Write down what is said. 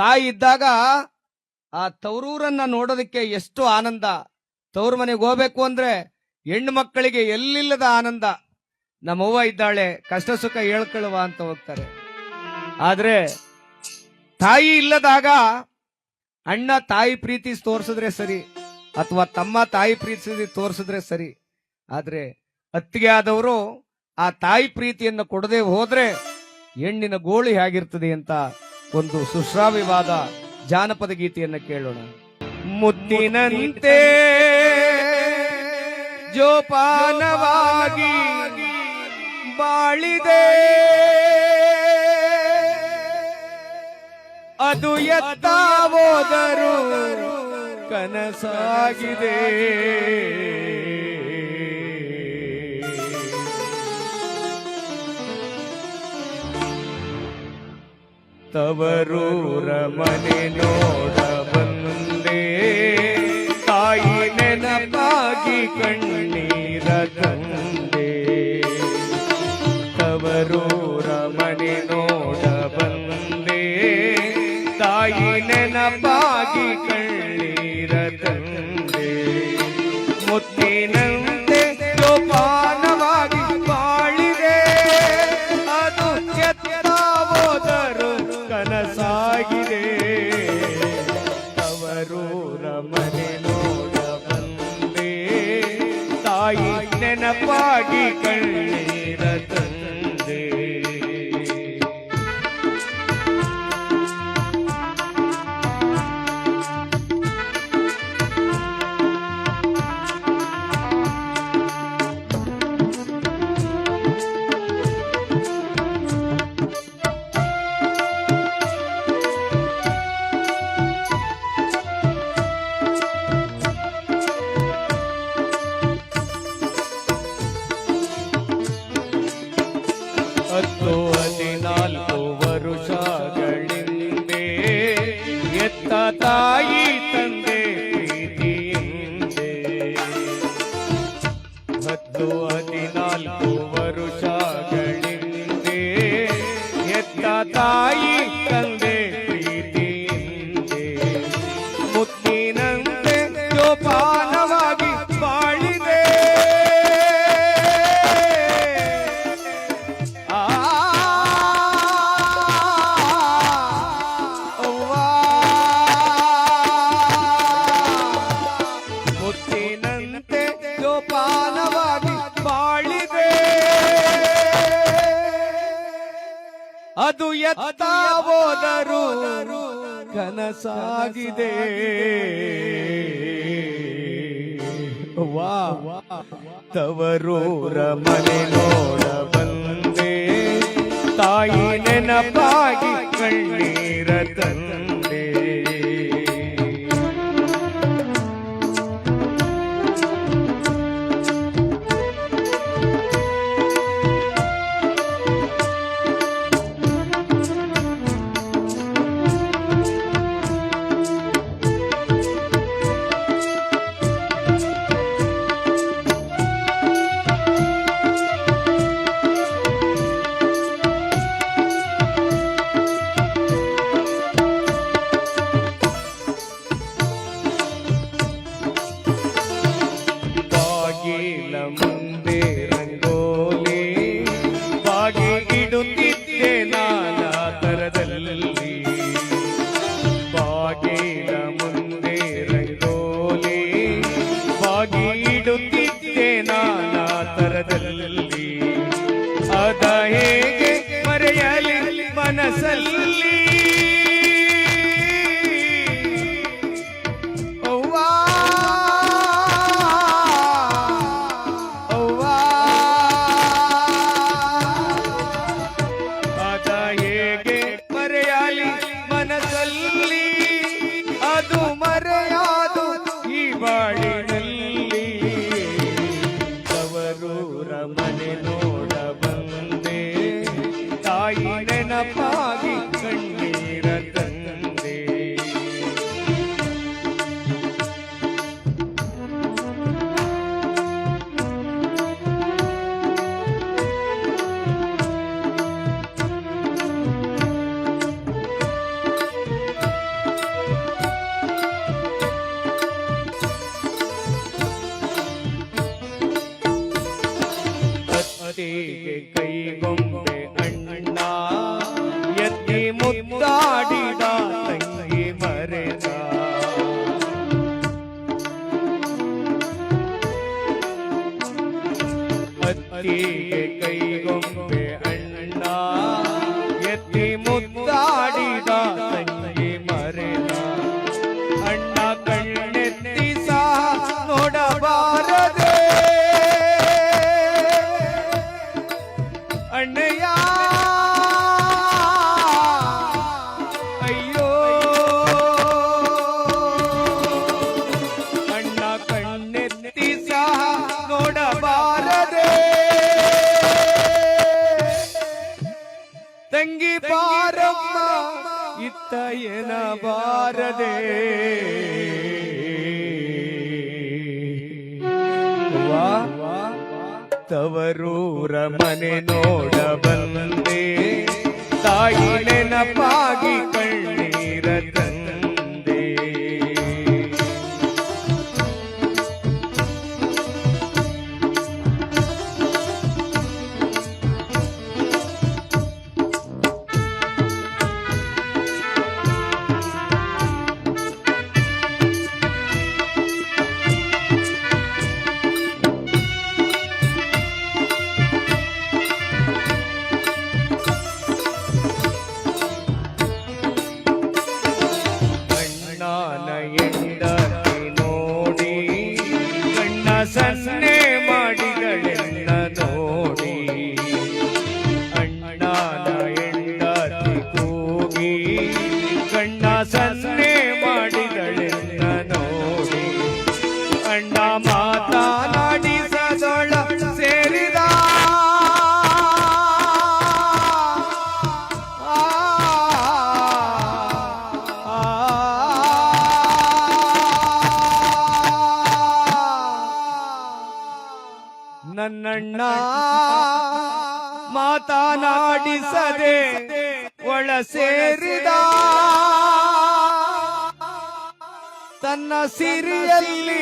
ತಾಯಿ ಇದ್ದಾಗ ಆ ತವರೂರನ್ನ ನೋಡೋದಕ್ಕೆ ಎಷ್ಟು ಆನಂದ. ತವ್ರ ಮನೆಗೆ ಹೋಗ್ಬೇಕು ಅಂದ್ರೆ ಹೆಣ್ಣು ಮಕ್ಕಳಿಗೆ ಎಲ್ಲಿಲ್ಲದ ಆನಂದ. ನಮ್ಮವ್ವ ಇದ್ದಾಳೆ, ಕಷ್ಟ ಸುಖ ಹೇಳ್ಕೊಳ್ಳುವ ಅಂತ ಹೋಗ್ತಾರೆ. ಆದ್ರೆ ತಾಯಿ ಇಲ್ಲದಾಗ ಅಣ್ಣ ತಾಯಿ ಪ್ರೀತಿ ತೋರಿಸಿದ್ರೆ ಸರಿ, ಅಥವಾ ತಮ್ಮ ತಾಯಿ ಪ್ರೀತಿ ತೋರಿಸಿದ್ರೆ ಸರಿ. ಆದ್ರೆ ಅತ್ತಿಗೆ ಆದವರು ಆ ತಾಯಿ ಪ್ರೀತಿಯನ್ನು ಕೊಡದೆ ಹೋದ್ರೆ ಹೆಣ್ಣಿನ ಗೋಳಿ ಹೇಗಿರ್ತದೆ ಅಂತ ಒಂದು ಸುಶ್ರಾವ್ಯವಾದ ಜಾನಪದ ಗೀತೆಯನ್ನು ಕೇಳೋಣ. ಮುತ್ತಿನಂತೆ ಜೋಪಾನವಾಗಿ ಬಾಳಿದೆ. ಅದು ಎತ್ತ ಹೋದರು ಕನಸಾಗಿದೆ. ತವರೂರ ಮನೆ ನೋಡ ಬಂದೆ ತಾಯಿ ನೆನಪಾಗಿ ಕಣ್ಣೀರ ತಂದೆ. ತವರೂರ ಮನೆ ನೋಡ ಬಂದೆ ತಾಯಿ ನೆನಪಾಗಿ ಕಣ್ಣೀರ ಹತ್ತು ಹದಿನಾಲ್ಕು ವರುಷಗಳಿಂದೆ ಎತ್ತ ತಾಯಿ ತಂದೆ ಪ್ರೀತಿಯಿಂದೆ. ಹತ್ತು ಹದಿನಾಲ್ಕು ವರುಷಗಳಿಂದೆ ಎತ್ತ ತಾಯಿ ತಂದೆ ಜೋಪಾನವಾಗಿ ಬಾಳಿದೆ. ಅದು ಎತ್ತ ಹೋದರು ಕನಸಾಗಿದೆ ವಾ. ತವರೂರ ಮನೆ ನೋಡ ಬಂದೆ. ತಾಯಿ ನೆನಪಾಗಿ ಕಣ್ಣೀರ ತಂದೆ. I'm. முத்தாடி ತಂಗಿ ಪಾರಮ್ಮ ಇತ್ತ ವಾ ತವರೂರ ಮನೆ ನೋಡ ತಾಯಿ ನೆನಪಾಗಿ ನನ್ನಣ್ಣ ಮಾತನಾಡಿಸದೆ ಒಳ ಸೇರಿದ ತನ್ನ ಸಿರಿಯಲ್ಲಿ